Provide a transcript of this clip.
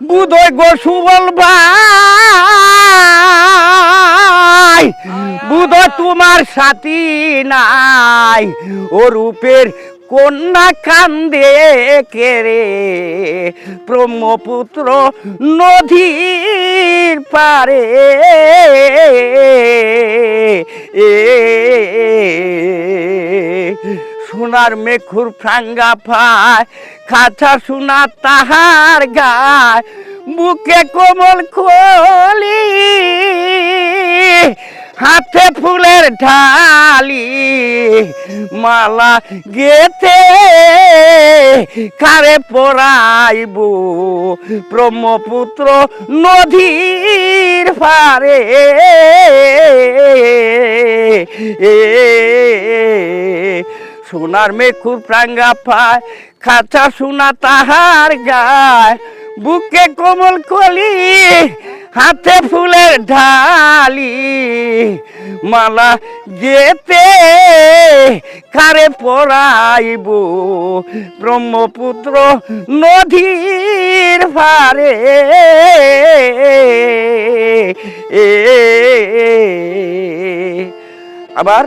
বুধই গো সুবল বুধ তোমার সাথী নাই। ও রূপের কন্যা কান্দে কেরে ব্রহ্মপুত্র নদীর পারে। এ সোনার মেঘুর ফ্রাঙ্গা পায় খাঁচা সোনা তাহার গায়, বুকে কোমল খলি, হাতে ফুলের ঢালি, মালা গেতে কারে পরাইব ব্রহ্মপুত্র নদীর পারে। এ সোনার মেঘুর প্রাঙ্গা পায় খাঁচা সোনা তাহার গায় বুকে কোমল কলি হাতে ফুলের ঢালি মালা যেতে কারে পড়াইব ব্রহ্মপুত্র নদীর এ আবার